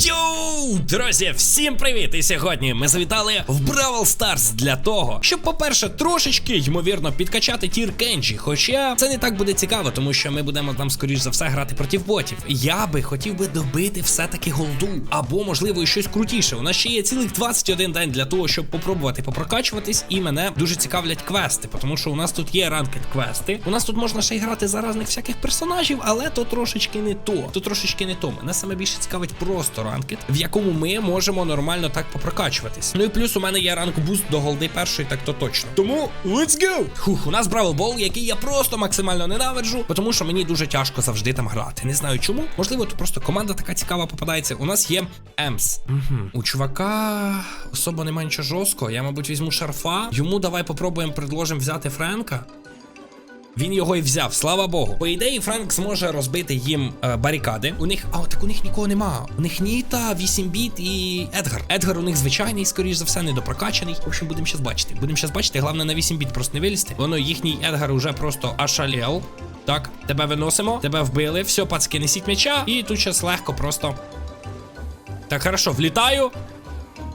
Йоу, друзі, всім привіт! І сьогодні ми завітали в Бравл Старс для того, щоб, по-перше, трошечки ймовірно підкачати тір Кенджі. Хоча це не так буде цікаво, тому що ми будемо там, скоріш за все, грати проти ботів. Я би хотів би добити все-таки голду, або, можливо, і щось крутіше. У нас ще є цілих 21 день для того, щоб попробувати попрокачуватись, і мене дуже цікавлять квести, тому що у нас тут є ранкет квести. У нас тут можна ще й грати за разних всяких персонажів, але то трошечки не то. То трошечки не то. Мене саме більше цікавить просто ранкет, в якому ми можемо нормально так попрокачуватись. Ну і плюс у мене є ранк буст до голди першої, так то точно. Тому let's go! Хух, у нас Бравл Бол, який я просто максимально ненавиджу, тому що мені дуже тяжко завжди там грати. Не знаю чому. Можливо, тут просто команда така цікава попадається. У нас є Емс. Угу. У чувака особо немає нічого жорсткого. Я, мабуть, візьму шарфа. Йому давай попробуємо предложимо взяти Френка. Він його і взяв, слава Богу. По ідеї, Франк зможе розбити їм е, барикади. У них, а так у них нікого нема. У них Ніта, 8 біт і Едгар. Едгар у них звичайний, скоріш за все, недопрокачаний. В общем, будемо щас бачити. Будемо щас бачити. Головне на 8 біт просто не вилізти. Воно їхній Едгар уже просто ошалел. Так, тебе виносимо, тебе вбили. Все, пацки, несіть м'яча. І тут щас легко просто. Так, хорошо, влітаю.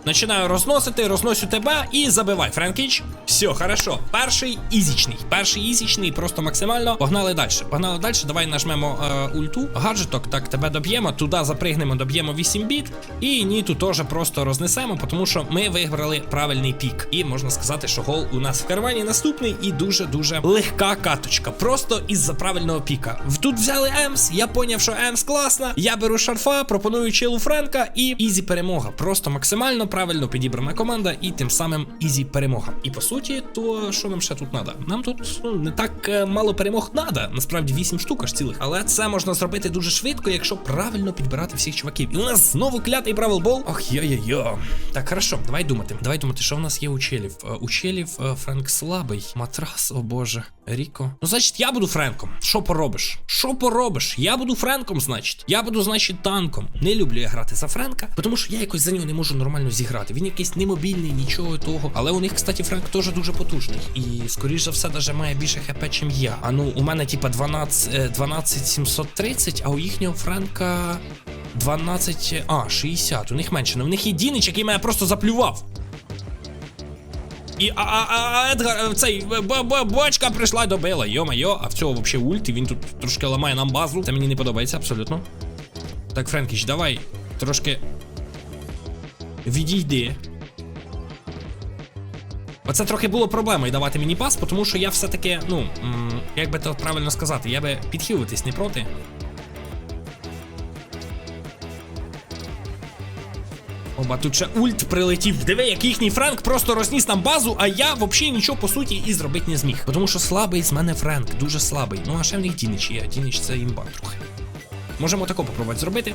Починаю розносити, розносю тебе і забивай, Френкіч. Все, хорошо. Перший ізічний. Перший ізічний, просто максимально. Погнали далі. Погнали далі. Давай нажмемо е, ульту. Гаджеток, так, тебе доб'ємо. Туди запригнемо, доб'ємо 8 біт. І ніту теж просто рознесемо, тому що ми виграли правильний пік. І можна сказати, що гол у нас в кармані наступний і дуже-дуже легка каточка. Просто із-за правильного піка. Тут взяли Емс. Я поняв, що Емс класна. Я беру шарфа, пропоную чилу Френка і ізі перемога. Просто максимально правильно підібрана команда, і тим самим ізі перемога. І по суті, то що нам ще тут треба? Нам тут ну, не так е, мало перемог треба. Насправді 8 штук аж цілих. Але це можна зробити дуже швидко, якщо правильно підбирати всіх чуваків. І у нас знову клятий бравелбол. Ох, йо-йо-йо. Так, хорошо, давай думати. Давай думати, що в нас є у челів. Е, У челів е, Френк слабий. Матрас, о боже. Ріко. Ну, значить, я буду Френком. Що поробиш? Що поробиш? Я буду Френком, значить. Я буду, значить, танком. Не люблю я грати за Френка, тому що я якось за нього не можу нормально зіграти. Він якийсь немобільний, нічого того. Але у них, кстати, Френк теж дуже потужний. І, скоріш за все, даже має більше хп, чим я. А ну, у мене, типа, 12, е, 12730, а у їхнього Френка 12. е, А, 60. У них менше. Ну, у них є Дінич, який просто заплював. І а, а, а Едгар, е, цей б- б- бочка прийшла і добила. Йо-майо, а в цього взагалі ульт, і він тут трошки ламає нам базу. Це мені не подобається абсолютно. Так, Френкіч, давай трошки. Відійди. Оце трохи було проблемою давати мені пас, тому що я все-таки, ну, як би то правильно сказати, я би підхилитись не проти. Оба, тут ще ульт прилетів. Диви, як їхній Френк просто розніс нам базу, а я взагалі нічого по суті і зробити не зміг. Тому що слабий з мене Френк, дуже слабий. Ну а ще в них Дінич є, а це імба трохи. Можемо тако попробувати зробити.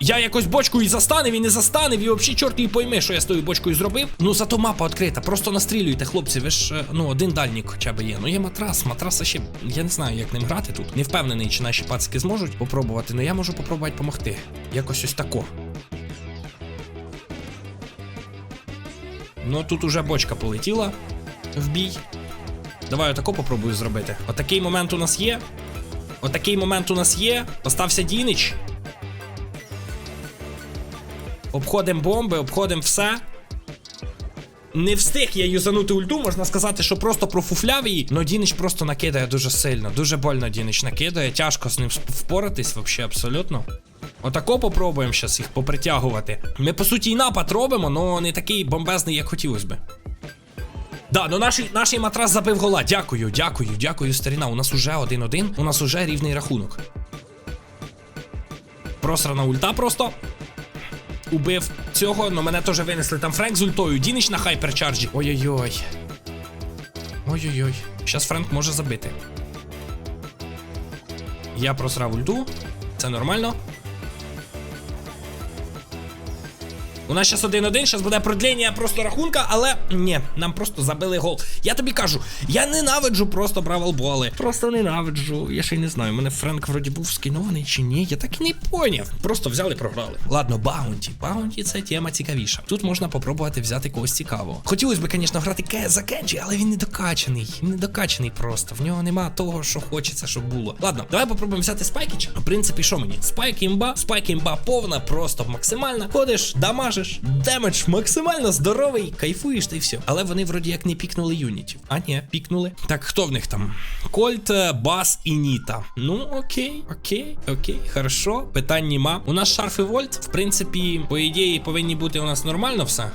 Я якось бочку і застанив, і не застанив, і взагалі чорт її пойме, що я з тою бочкою зробив. Ну зато мапа відкрита, просто настрілюйте, хлопці. Ви ж е, ну один дальнік хоча б є. Ну є матрас, матраса ще. Я не знаю, як ним грати тут. Не впевнений, чи наші пацики зможуть попробувати, але я можу попробувати допомогти. Якось ось тако. Ну тут уже бочка полетіла в бій. Давай отако попробую зробити. Отакий момент у нас є. Отакий момент у нас є. Остався Дінич. Обходимо бомби, обходимо все. Не встиг я юзанути ульту, можна сказати, що просто профуфляв її. Но Дінич просто накидає дуже сильно. Дуже больно Дінич накидає. Тяжко з ним впоратись, взагалі, абсолютно. Отако попробуємо зараз їх попритягувати. Ми, по суті, і напад робимо, але не такий бомбезний, як хотілося би. Да, ну наш, наш матрас забив гола. Дякую, дякую, дякую, старіна. У нас уже 1-1, у нас уже рівний рахунок. Просрана ульта просто. Убив цього, але мене теж винесли там Френк з ультою. Дінич на хайперчарджі. Ой-ой-ой. Ой-ой-ой. Щас Френк може забити. Я просрав ульту. Це нормально. У нас зараз 1-1, зараз буде продлення просто рахунка, але ні, нам просто забили гол. Я тобі кажу, я ненавиджу просто бравелболи. Просто ненавиджу. Я ще й не знаю. У мене Френк вроді був скінований чи ні. Я так і не поняв. Просто взяли і програли. Ладно, баунті. Баунті це тема цікавіша. Тут можна попробувати взяти когось цікавого. Хотілося б, звісно, грати Ке за Кенджі, але він не докачаний. Він не докачаний просто. В нього нема того, що хочеться, щоб було. Ладно, давай попробуємо взяти Спайкіча. В принципі, що мені? Спайк імба, спайк імба повна, просто максимальна. Ходиш, дамажиш, демедж максимально здоровий, кайфуєш та й все. Але вони вроді як не пікнули юнітів. А ні, пікнули. Так, хто в них там? Кольт, е, Бас і Ніта. Ну, окей, окей, окей, хорошо. Питань нема. У нас шарф і вольт. В принципі, по ідеї, повинні бути у нас нормально все.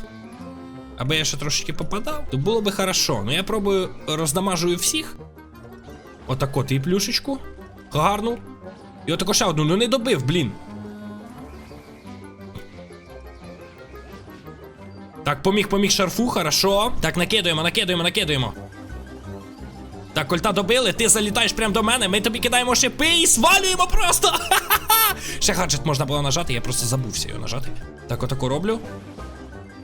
Аби я ще трошечки попадав, то було би хорошо. Ну я пробую роздамажую всіх. Отако ти плюшечку. Гарну. І отако ще одну, ну не добив, блін. Так, поміг, поміг шарфу, хорошо. Так, накидуємо, накидуємо, накидуємо. Так, кольта добили, ти залітаєш прямо до мене, ми тобі кидаємо шипи і свалюємо просто! Ха-ха-ха! Ще гаджет можна було нажати, я просто забувся його нажати. Так, отако роблю.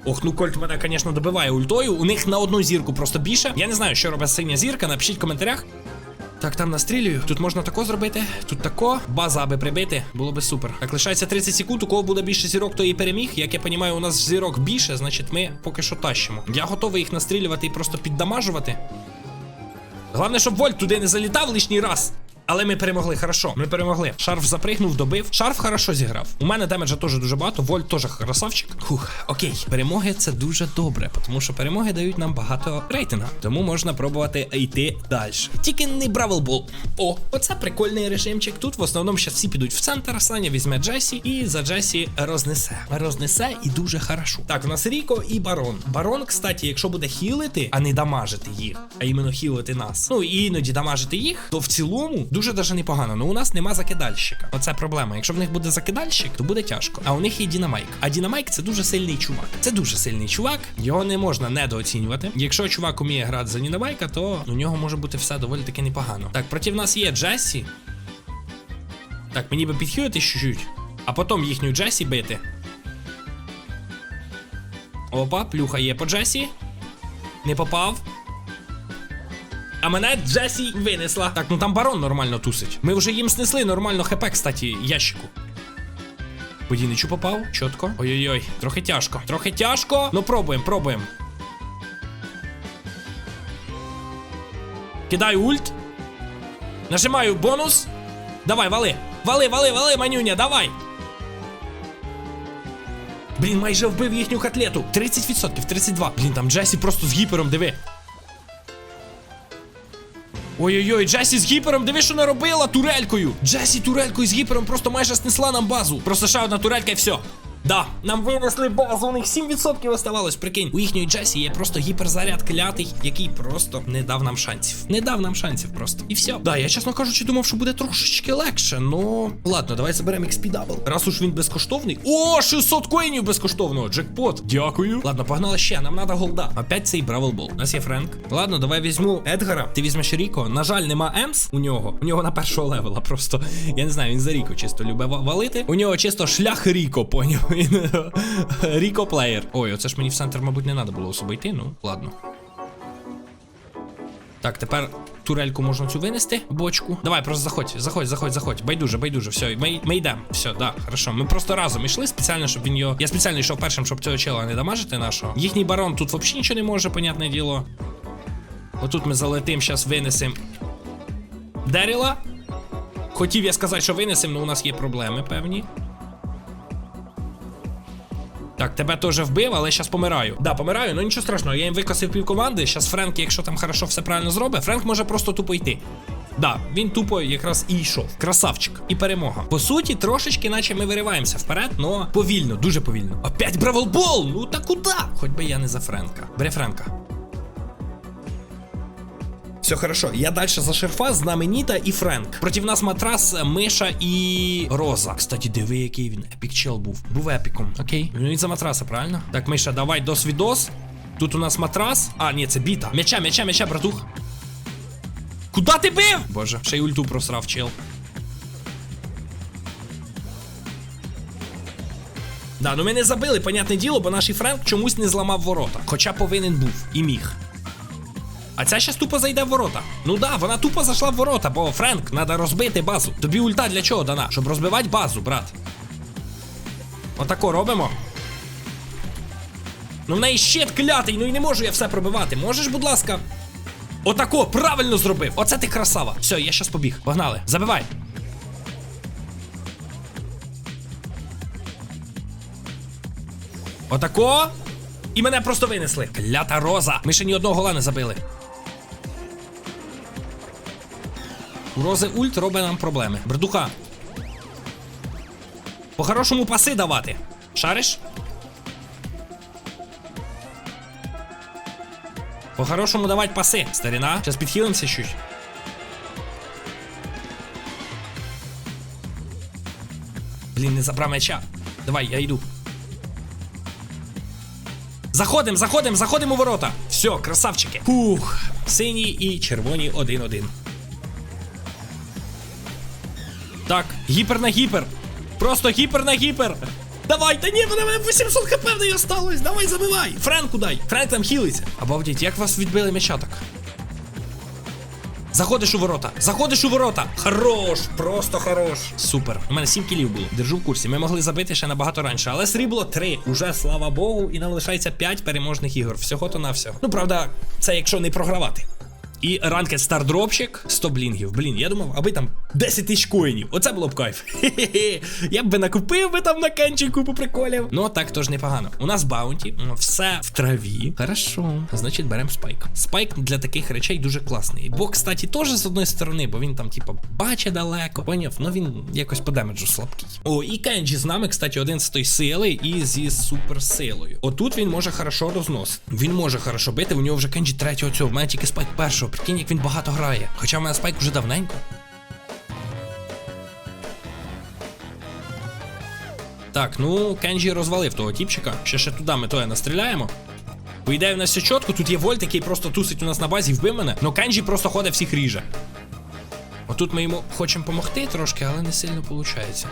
Ох, ну Кольт мене, звісно, добиває ультою. У них на одну зірку просто більше. Я не знаю, що робить синя зірка. Напишіть в коментарях. Так, там настрілюю. Тут можна тако зробити, тут тако. База аби прибити, було би супер. Так, лишається 30 секунд. У кого буде більше зірок, то і переміг. Як я розумію, у нас зірок більше, значить ми поки що тащимо. Я готовий їх настрілювати і просто піддамажувати. Головне, щоб Вольт туди не залітав лишній раз. Але ми перемогли, хорошо. Ми перемогли. Шарф запригнув, добив. Шарф хорошо зіграв. У мене демеджа теж дуже багато. Вольт теж красавчик. Хух, окей. Перемоги це дуже добре, тому що перемоги дають нам багато рейтинга. Тому можна пробувати йти далі. Тільки не Бравелбол. О, оце прикольний режимчик. Тут в основному ще всі підуть в центр. Саня візьме Джесі і за Джесі рознесе. Рознесе і дуже хорошо. Так, у нас Ріко і Барон. Барон, кстати, якщо буде хілити, а не дамажити їх, а іменно хілити нас. Ну і іноді дамажити їх, то в цілому дуже даже непогано. Ну у нас нема закидальщика. Оце проблема. Якщо в них буде закидальщик, то буде тяжко. А у них є Дінамайк. А Дінамайк це дуже сильний чувак. Це дуже сильний чувак. Його не можна недооцінювати. Якщо чувак уміє грати за Дінамайка, то у нього може бути все доволі таки непогано. Так, проти нас є Джесі. Так, мені би підхилити чуть-чуть, а потім їхню Джесі бити. Опа, плюха є по Джесі. Не попав. А мене Джесі винесла. Так, ну там барон нормально тусить. Ми вже їм снесли нормально хп, кстати, ящику. Подіничу попав, чітко. Ой-ой-ой, трохи тяжко. Трохи тяжко. Ну пробуємо, пробуємо. Кидаю ульт. Нажимаю бонус. Давай, вали. Вали, вали, вали, манюня, давай. Блін, майже вбив їхню котлету. 30%, 32. Блін, там Джесі просто з гіпером, диви. Ой-ой-ой, Джесі з гіпером, диви, що наробила турелькою. Джесі турелькою з гіпером просто майже снесла нам базу. Просто ще одна турелька і все. Да, нам винесли базу, у них 7% оставалось, прикинь. У їхньої Джесі є просто гіперзаряд клятий, який просто не дав нам шансів. Не дав нам шансів просто. І все. Да, я чесно кажучи, думав, що буде трошечки легше, но. Ладно, давай заберемо XP Double. Раз уж він безкоштовний. О, 600 коїнів безкоштовного. Джекпот. Дякую. Ладно, погнали ще. Нам треба голда. Опять цей Бравелбол. У нас є Френк. Ладно, давай візьму Едгара. Ти візьмеш Ріко. На жаль, нема Емс у нього. У нього на першого левела просто. Я не знаю, він за Ріко чисто любить валити. У нього чисто шлях Ріко, поняв. Він Ріко плеєр. Ой, оце ж мені в центр, мабуть, не треба було особо йти. Ну, ладно. Так, тепер турельку можна цю винести, бочку. Давай, просто заходь, заходь, заходь, заходь. Байдуже, байдуже, все, ми, ми йдемо. Все, да, хорошо. Ми просто разом йшли спеціально, щоб він його. Я спеціально йшов першим, щоб цього чела не дамажити нашого. Їхній барон тут взагалі нічого не може, понятне діло. Отут ми залетим, зараз винесемо. Деріла. Хотів я сказати, що винесемо, але у нас є проблеми певні. Так, тебе теж вбив, але зараз помираю. Да, помираю, ну нічого страшного, я їм викосив пів команди. Зараз Френк, якщо там хорошо все правильно зробить, Френк може просто тупо йти. Да, він тупо якраз і йшов. Красавчик. І перемога. По суті, трошечки, наче ми вириваємося вперед, но повільно, дуже повільно. Опять Бравлбол! Ну та куди? Хоч би я не за Френка. Бери Френка. Все хорошо, я далі за шерфа, знаменита і Френк. Проти нас матрас, Миша і Роза. Кстати, диви, який він епік чел був. Був епіком. Окей. Ну він за матраса, правильно? Так, Миша, давай досвідос. Тут у нас матрас. А, ні, це біта. М'яча, м'яча, м'яча, братух. Куда ти бив? Боже, ще й ульту просрав, чел. Да, ну ми не забили, понятне діло, бо наш Френк чомусь не зламав ворота. Хоча повинен був і міг. А ця щас тупо зайде в ворота. Ну да, вона тупо зайшла в ворота, бо Френк, треба розбити базу. Тобі ульта для чого дана? Щоб розбивати базу, брат. Отако робимо. Ну в неї щит клятий, ну і не можу я все пробивати. Можеш, будь ласка. Отако, правильно зробив. Оце ти красава. Все, я щас побіг. Погнали. Забивай. Отако. І мене просто винесли. Клята роза. Ми ще ні одного гола не забили. У Рози ульт робить нам проблеми. Бредуха. По-хорошому паси давати. Шариш? По-хорошому давать паси, старина. Сейчас підхилимося чуть. Блін, не забрав м'яча. Давай, я йду. Заходим, заходим, заходим у ворота. Все, красавчики. Фух. Сині і червоні 1-1. Так, гіпер на гіпер. Просто гіпер на гіпер. Давай, та ні, мене мене 800 хп в неї осталось. Давай, забивай. Френку дай. Френк там хілиться. Обалдіть, як вас відбили м'яча так? Заходиш у ворота, заходиш у ворота. Хорош, просто хорош. Супер. У мене 7 кілів було. Держу в курсі. Ми могли забити ще набагато раніше, але срібло 3. Уже слава Богу, і нам лишається 5 переможних ігор. Всього то на всього. Ну правда, це якщо не програвати. І ранкет стардропчик 100 блінгів. Блін, я думав, аби там 10 тисяч коїнів. Оце було б кайф. Я б би накупив би там на кенчі купу приколів. Ну так тож непогано. У нас баунті, все в траві. Хорошо. Значить, беремо спайк. Спайк для таких речей дуже класний. Бо, кстати, теж з одної сторони, бо він там, типа, бачить далеко. Поняв? Ну він якось по демеджу слабкий. О, і Кенджі з нами, кстати, один з той сили і зі суперсилою. Отут він може хорошо розносити. Він може хорошо бити. У нього вже Кенджі третього цього. В мене тільки спайк першого. Прикинь, як він багато грає. Хоча в мене спайк вже давненько. Так, ну Кенджі розвалив того тіпчика. Ще ще туди ми то настріляємо. По ідеї, у нас все чітко, тут є Вольт, який просто тусить у нас на базі, вбив мене. Но Кенджі просто ходить всіх ріже. Отут ми йому хочемо допомогти трошки, але не сильно виходить.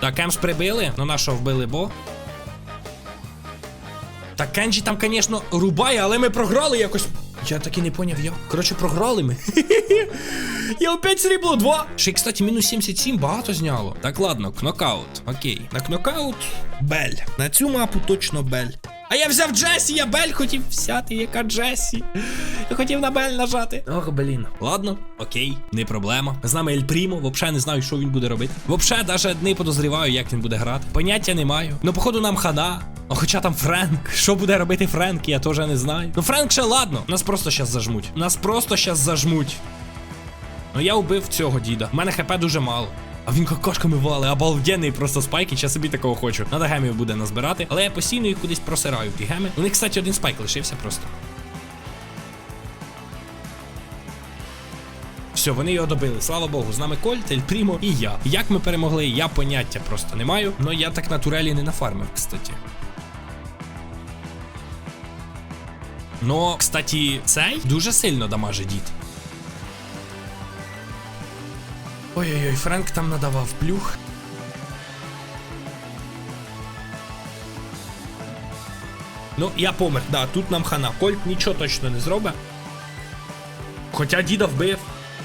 Так, Емс прибили, ну нашого вбили, бо. Так, Кенджі там, звісно, рубає, але ми програли якось. Я так і не поняв, я. Коротше, програли ми. Я опять срібло 2. Ще, кстати, мінус 77 багато зняло. Так, ладно, кнокаут. Окей. На кнокаут Бель. На цю мапу точно Бель. А я взяв Джесі, я Бель хотів взяти, яка Джесі. Я хотів на Бель нажати. Ох, блін. Ладно, окей, не проблема. З нами Ель Прімо, взагалі не знаю, що він буде робити. Взагалі, навіть не подозріваю, як він буде грати. Поняття не маю. Ну, походу, нам хана. А хоча там Френк. Що буде робити Френк, я теж не знаю. Ну, Френк ще ладно. Нас просто щас зажмуть. Нас просто щас зажмуть. Ну я убив цього діда. У мене хп дуже мало. А він какашками вали, обалденний просто спайк, я собі такого хочу. Надо гемів буде назбирати, але я постійно їх кудись просираю, ті геми. У них, кстати, один спайк лишився просто. Все, вони його добили. Слава Богу, з нами Кольт, Ель Прімо і я. Як ми перемогли, я поняття просто не маю. Но я так на турелі не нафармив, кстати. Но, кстати, цей дуже сильно дамажить дід. Ой-ой-ой, Френк там надавав плюх. Ну, я помер, да, тут нам хана. Кольт нічого точно не зробить. Хоча діда вбив,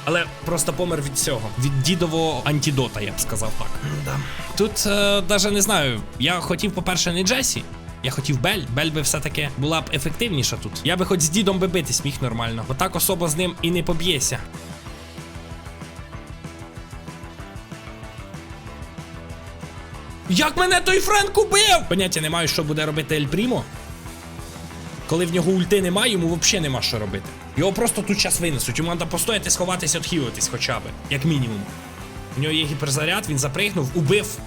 але просто помер від цього. Від дідового антидота, я б сказав так. Да. Тут е, навіть не знаю. Я хотів, по-перше, не Джесі. Я хотів Бель. Бель би все-таки була б ефективніша тут. Я би хоч з дідом би битись міг нормально. Отак особо з ним і не поб'єся. Як мене той Френк убив? Поняття не маю, що буде робити Ель Прімо. Коли в нього ульти немає, йому взагалі нема що робити. Його просто тут час винесуть. Йому треба постояти, сховатись, відхилитись хоча б, як мінімум. У нього є гіперзаряд, він запригнув, убив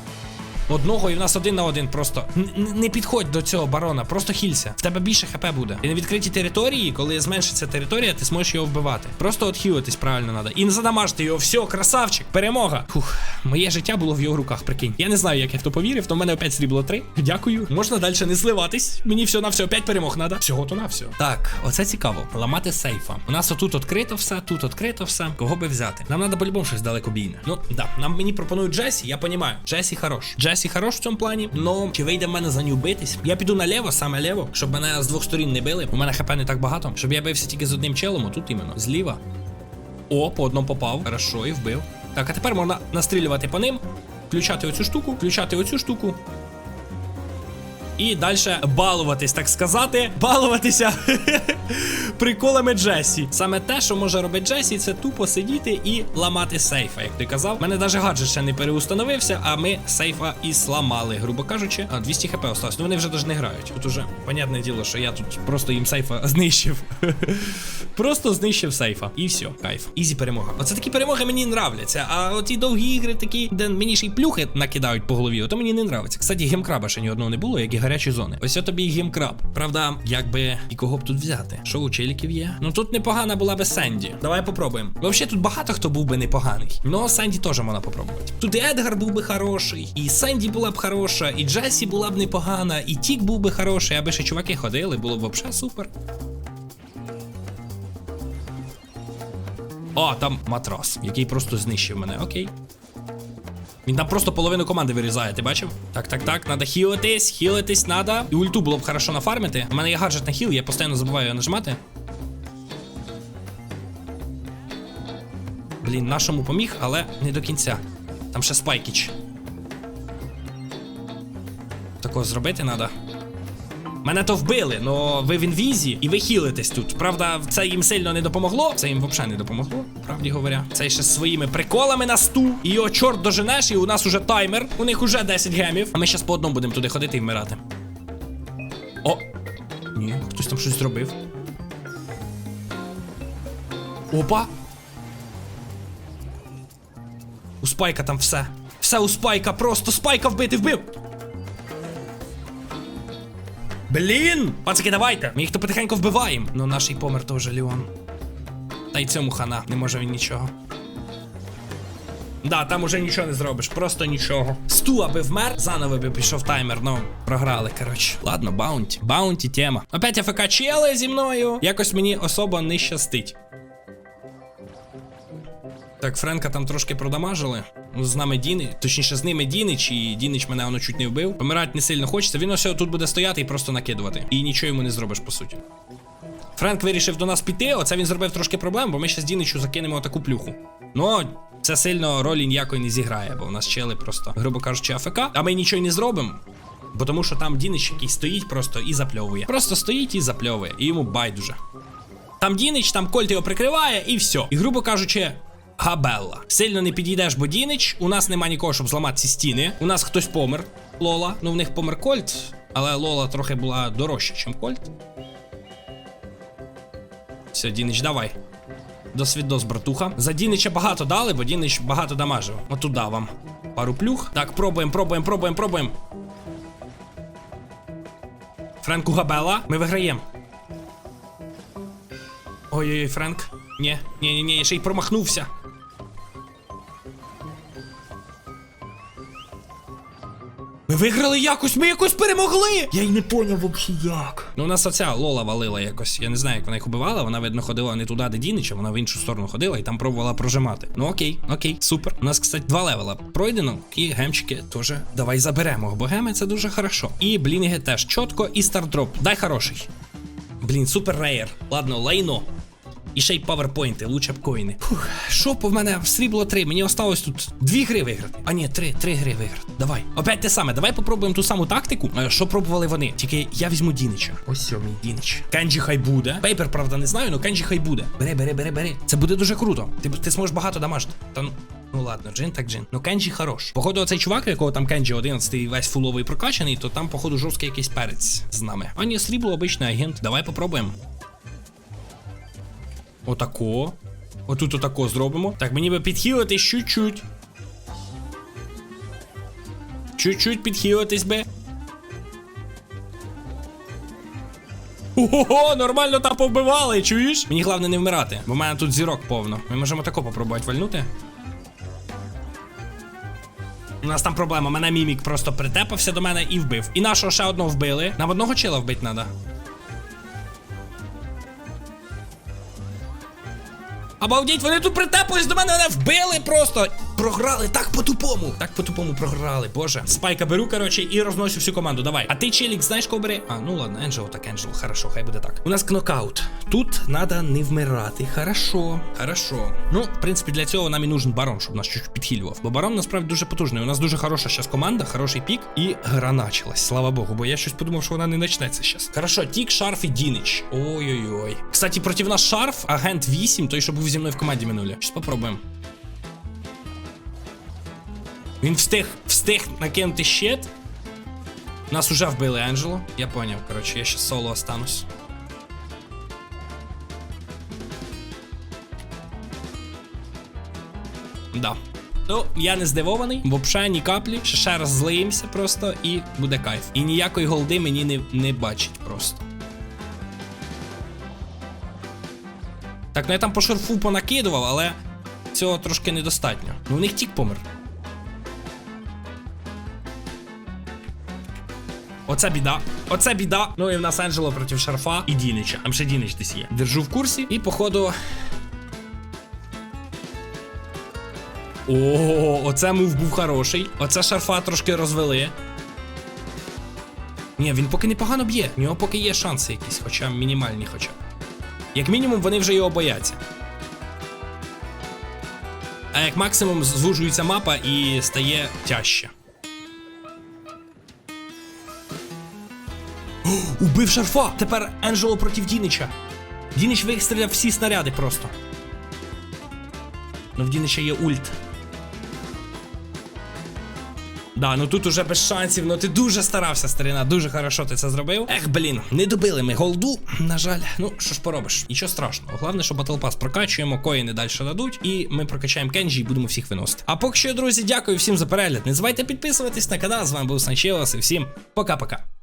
одного, і в нас один на один просто. Н- не підходь до цього барона, просто хілься. В тебе більше хп буде. І на відкритій території, коли зменшиться територія, ти зможеш його вбивати. Просто відхилитись правильно треба. І не задамажити його. Все, красавчик, перемога. Фух, моє життя було в його руках, прикинь. Я не знаю, як я в то повірив, то в мене опять срібло 3. Дякую. Можна далі не зливатись. Мені все на все, 5 перемог треба. Всього то на все. Так, оце цікаво. Ламати сейфа. У нас отут відкрито все, тут відкрито все. Кого би взяти? Нам треба по-любому щось далекобійне. Ну, да, нам мені пропонують Джесі, я понімаю. Джесі хорош. Джесі Джесі хорош в цьому плані. Но чи вийде в мене за нього битись? Я піду наліво, саме ліво, щоб мене з двох сторін не били. У мене хп не так багато. Щоб я бився тільки з одним челом, тут іменно. Зліва. О, по одному попав. Хорошо, і вбив. Так, а тепер можна настрілювати по ним, включати оцю штуку, включати оцю штуку. І далі балуватись, так сказати, балуватися приколами Джесі. Саме те, що може робити Джесі, це тупо сидіти і ламати сейфа, як ти казав. У мене навіть гаджет ще не переустановився, а ми сейфа і сламали, грубо кажучи. А 200 хп осталось. Ну вони вже навіть не грають. Тут уже понятне діло, що я тут просто їм сейфа знищив. просто знищив сейфа. І все, кайф. Ізі перемога. Оце такі перемоги мені нравляться. А оті довгі ігри, такі, де мені ще й плюхи накидають по голові, то мені не нравиться. Кстати, гемкраба ще ні одного не було, як і гарячі зони. Ось тобі і гемкраб. Правда, якби і кого б тут взяти? Що у челіків є? Ну тут непогана була би Сенді. Давай попробуємо. Взагалі тут багато хто був би непоганий. Ну, Сенді теж можна попробувати. Тут і Едгар був би хороший, і Сенді була б хороша, і Джесі була б непогана, і Тік був би хороший, аби ще чуваки ходили, було б взагалі супер. О, там матрос, який просто знищив мене. Окей. Він там просто половину команди вирізає, ти бачив? Так, так, так, надо хілитись, хілитись надо. І ульту було б хорошо нафармити. У мене є гаджет на хіл, я постійно забуваю його нажимати. Блін, нашому поміг, але не до кінця. Там ще спайкіч. Такого зробити треба. Мене то вбили, но ви в інвізі і ви хілитесь тут. Правда, це їм сильно не допомогло. Це їм взагалі не допомогло, правді говоря. Це ще з своїми приколами на сту. І його чорт доженеш, і у нас уже таймер. У них уже 10 гемів. А ми зараз по одному будемо туди ходити і вмирати. О! Ні, хтось там щось зробив. Опа! У спайка там все. Все у спайка, просто спайка вбити, вбив! Блін! Пацаки, давайте! Ми їх то потихеньку вбиваємо. Ну наш і помер теж Ліон. Та й цьому хана, не може він нічого. Да, там уже нічого не зробиш, просто нічого. Сту, аби вмер, заново би пішов таймер, ну, програли, коротше. Ладно, баунті. Баунті тема. Опять АФК чели зі мною. Якось мені особо не щастить. Так, Френка там трошки продамажили. Ну, з нами Діни, точніше, з ними Дінич, і Дінич мене воно чуть не вбив. Помирати не сильно хочеться. Він ось тут буде стояти і просто накидувати. І нічого йому не зробиш, по суті. Френк вирішив до нас піти, оце він зробив трошки проблем, бо ми ще з Діничу закинемо таку плюху. Ну, це сильно ролі ніякої не зіграє, бо в нас чели просто, грубо кажучи, АФК, а ми нічого не зробимо. Бо тому що там Дінич який стоїть просто і запльовує. Просто стоїть і запльовує, і йому байдуже. Там Дінич, там Кольт його прикриває, і все. І грубо кажучи. Габелла. Сильно не підійдеш, бо Дінич. У нас нема нікого, щоб зламати ці стіни. У нас хтось помер. Лола. Ну в них помер Кольт, але Лола трохи була дорожча, ніж Кольт. Все, Дінич, давай. Досвідос, братуха. За Дінича багато дали, бо Дінич багато дамажив. Отуда вам. Пару плюх. Так, пробуємо, пробуємо, пробуємо, пробуємо. Френку Габела. Ми виграємо. Ой-ой-ой, Френк. Ні, ні, ні, ні, я ще й промахнувся. Ми виграли якось, ми якось перемогли! Я й не поняв взагалі як. Ну, у нас оця Лола валила якось. Я не знаю, як вона їх убивала. Вона, видно, ходила не туди, де Дінича, вона в іншу сторону ходила і там пробувала прожимати. Ну окей, окей, супер. У нас, кстати, два левела пройдено. І гемчики теж давай заберемо, бо геми це дуже хорошо. І блінги теж чітко, і стардроп. Дай хороший. Блін, супер рейер. Ладно, лайно. І ще й паверпойнти, лучше б коїни. Фух, що по мене в срібло три. Мені осталось тут дві гри виграти. А ні, три, три гри виграти. Давай. Опять те саме. Давай попробуємо ту саму тактику. Е, Що пробували вони? Тільки я візьму Дінича. Ось сьо, мій Дінич. Кенджі хай буде. Пейпер, правда, не знаю, але Кенджі хай буде. Бери, бери, бери, бери. Це буде дуже круто. Ти, ти зможеш багато дамажити. Та ну. Ну ладно, джин так джин. Ну Кенджі хорош. Походу, оцей чувак, якого там Кенджі 11 весь фуловий прокачаний, то там, походу, жорсткий якийсь перець з нами. А ні, срібло обичний агент. Давай попробуємо. Отако. Отут отако зробимо. Так, мені би підхилитись чуть-чуть. Чуть-чуть підхилитись би. Ого, нормально там повбивали, чуєш? Мені головне не вмирати, бо в мене тут зірок повно. Ми можемо тако попробувати вальнути. У нас там проблема, мене мімік просто притепався до мене і вбив. І нашого ще одного вбили. Нам одного чела вбити треба. Обалдіть, вони тут притапились до мене, мене вбили просто. Програли так по-тупому. Так по-тупому програли, боже. Спайка беру, коротше, і розносю всю команду. Давай. А ти, челік, знаєш, кого бери? А, ну ладно, Енджело, так Енджело. Хорошо, хай буде так. У нас кнокаут. Тут треба не вмирати. Хорошо. Хорошо. Ну, в принципі, для цього нам і нужен барон, щоб нас чуть підхилював. Бо барон насправді дуже потужний. У нас дуже хороша зараз команда, хороший пік. І гра началась. Слава Богу, бо я щось подумав, що вона не почнеться зараз. Хорошо, тік, шарф і Дінич. Ой-ой-ой. Кстати, проти нас шарф, агент 8, той, що був зі мною в команді минулі. Щось попробуємо. Він встиг, встиг накинути щит. Нас уже вбили Анджело. Я поняв, коротше, я ще соло останусь. Да. Ну, я не здивований, взагалі ні каплі. Ще, ще раз злиємося просто і буде кайф. І ніякої голди мені не, не бачить просто. Так, ну я там по шарфу понакидував, але цього трошки недостатньо. Ну, у них тік помер. Оце біда. Оце біда. Ну і в нас Анджело проти шарфа і Дінича. Там ще Дінич десь є. Держу в курсі. І походу. О, оце мув був хороший. Оце шарфа трошки розвели. Ні, він поки непогано б'є. В нього поки є шанси якісь, хоча мінімальні, хоча. Як мінімум, вони вже його бояться. А як максимум звужується мапа і стає тяжче. Убив шарфа! Тепер Енджело проти Дінича. Дінич вистріляв всі снаряди просто. Ну в Дінича є ульт. Да, ну тут уже без шансів, ну ти дуже старався, старина, дуже хорошо ти це зробив. Ех, блін, не добили ми голду, на жаль. Ну, що ж поробиш, нічого страшного. Головне, що Pass прокачуємо, коїни далі дадуть, і ми прокачаємо Кенджі і будемо всіх виносити. А поки що, друзі, дякую всім за перегляд. Не забувайте підписуватись на канал. З вами був Санчелос і всім пока-пока.